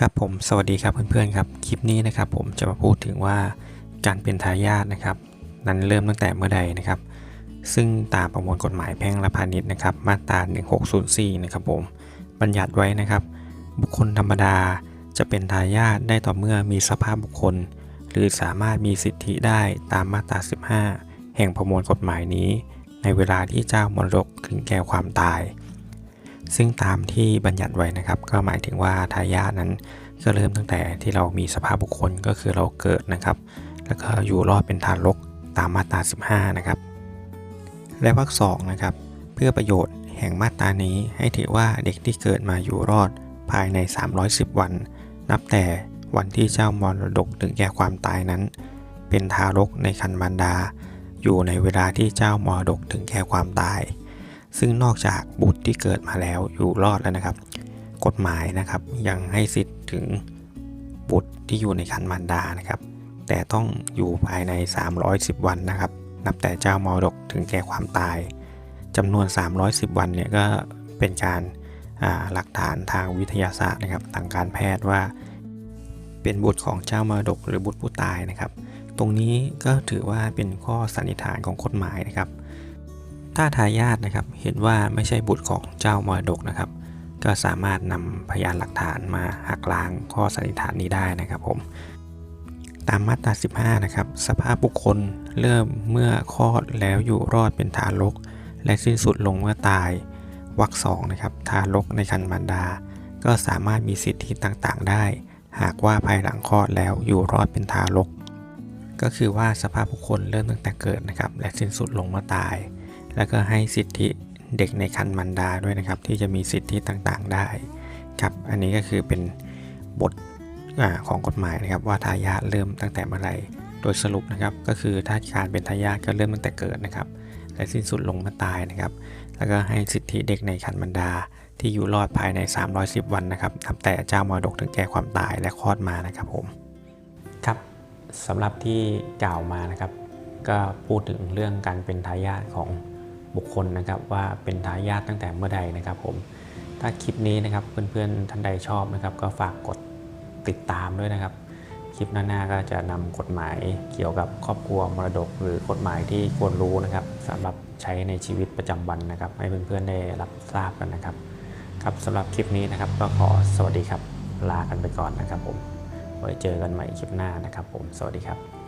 ครับผมสวัสดีครับเพื่อนๆครับคลิปนี้นะครับผมจะมาพูดถึงว่าการเป็นทายาทนะครับ นั้นเริ่มตั้งแต่เมื่อใดนะครับ ซึ่งตามประมวลกฎหมายแพ่งและพาณิชย์นะครับ มาตรา 1604 นะครับผมบัญญัติไว้นะครับ บุคคลธรรมดาจะเป็นทายาทได้ต่อเมื่อมีสภาพบุคคล หรือสามารถมีสิทธิได้ตามมาตรา 15 แห่งประมวลกฎหมายนี้ ในเวลาที่เจ้ามรดกถึงแก่ความตาย ซึ่งตามที่บัญญัติไว้นะครับ ก็หมายถึงว่าทายาทนั้นก็เริ่มตั้งแต่ที่เรามีสภาพบุคคลก็คือเราเกิดนะครับ แล้วก็อยู่รอดเป็นทารกตามมาตรา 15 นะครับ และวรรคสองนะครับ เพื่อประโยชน์แห่งมาตรานี้ให้ถือว่าเด็กที่เกิดมาอยู่รอดภายใน 310 วัน นับแต่วันที่เจ้ามรดกถึงแก่ความตายนั้น เป็นทารกในคันมารดา อยู่ในเวลาที่เจ้ามรดกถึงแก่ความตาย ซึ่งนอกจากบุตรที่เกิดมาแล้วอยู่รอดแล้วนะครับ กฎหมายนะครับยังให้สิทธิ์ถึงบุตรที่อยู่ในคันมารดานะครับ แต่ต้องอยู่ภายใน 310 วันนะครับ นับแต่เจ้ามรดกถึงแก่ความตายจำนวน 310 วันเนี่ยก็เป็นการหลักฐานทางวิทยาศาสตร์นะครับทางการแพทย์ว่า เป็นบุตรของเจ้ามรดกหรือบุตรผู้ตายนะครับ ตรงนี้ก็ถือว่าเป็นข้อสันนิษฐานของกฎหมายนะครับ ถ้าทายาทนะครับเห็นว่าไม่ใช่บุตรของเจ้ามรดกนะครับ ก็สามารถนำพยานหลักฐานมาหักล้างข้อสันนิษฐานนี้ได้นะครับผมตามมาตรา 15 นะครับ สภาพบุคคลเริ่มเมื่อคลอดแล้วอยู่รอดเป็นทารก และสิ้นสุดลงเมื่อตายวรรคสองนะครับ ทารกในครรภ์มารดา ก็สามารถมีสิทธิต่างๆ ได้ หากว่าภายหลังคลอดแล้วอยู่รอดเป็นทารก ก็คือว่าสภาพบุคคลเริ่มตั้งแต่เกิดนะครับ และสิ้นสุดลงเมื่อตาย แล้วก็ให้สิทธิเด็กในครรภ์มารดาด้วยนะครับ ที่จะมีสิทธิต่างๆได้ครับอันนี้ก็คือเป็นบทอของกฎหมายนะครับ ว่าทายาทเริ่มตั้งแต่เมื่อไหร่โดยสรุปนะครับ ก็คือถ้าการเป็นทายาทก็เริ่มตั้งแต่เกิดนะครับ และสิ้นสุดลงเมื่อตายนะครับ แล้วก็ให้สิทธิเด็กในครรภ์มารดาที่อยู่รอดภายใน 310 วันนะครับนับแต่เจ้ามรดกถึงแก่ความตายและคลอดมานะครับผมครับสำหรับที่กล่าวมานะครับ ก็พูดถึงเรื่องการเป็นทายาทของ บุคคลนะครับว่าเป็นทายาทตั้งแต่เมื่อใดนะครับผมถ้าคลิปนี้นะครับเพื่อนๆท่านใดชอบนะครับก็ฝากกดติดตามด้วยนะครับ คลิปหน้าๆก็จะนำกฎหมายเกี่ยวกับครอบครัวมรดก หรือกฎหมายที่ควรรู้นะครับสำหรับใช้ในชีวิตประจำวันนะครับ ให้เพื่อนๆได้รับทราบกันนะครับ ครับสำหรับคลิปนี้นะครับ ก็ขอสวัสดีครับลากันไปก่อนนะครับผมไว้เจอกันใหม่คลิปหน้านะครับผมสวัสดีครับ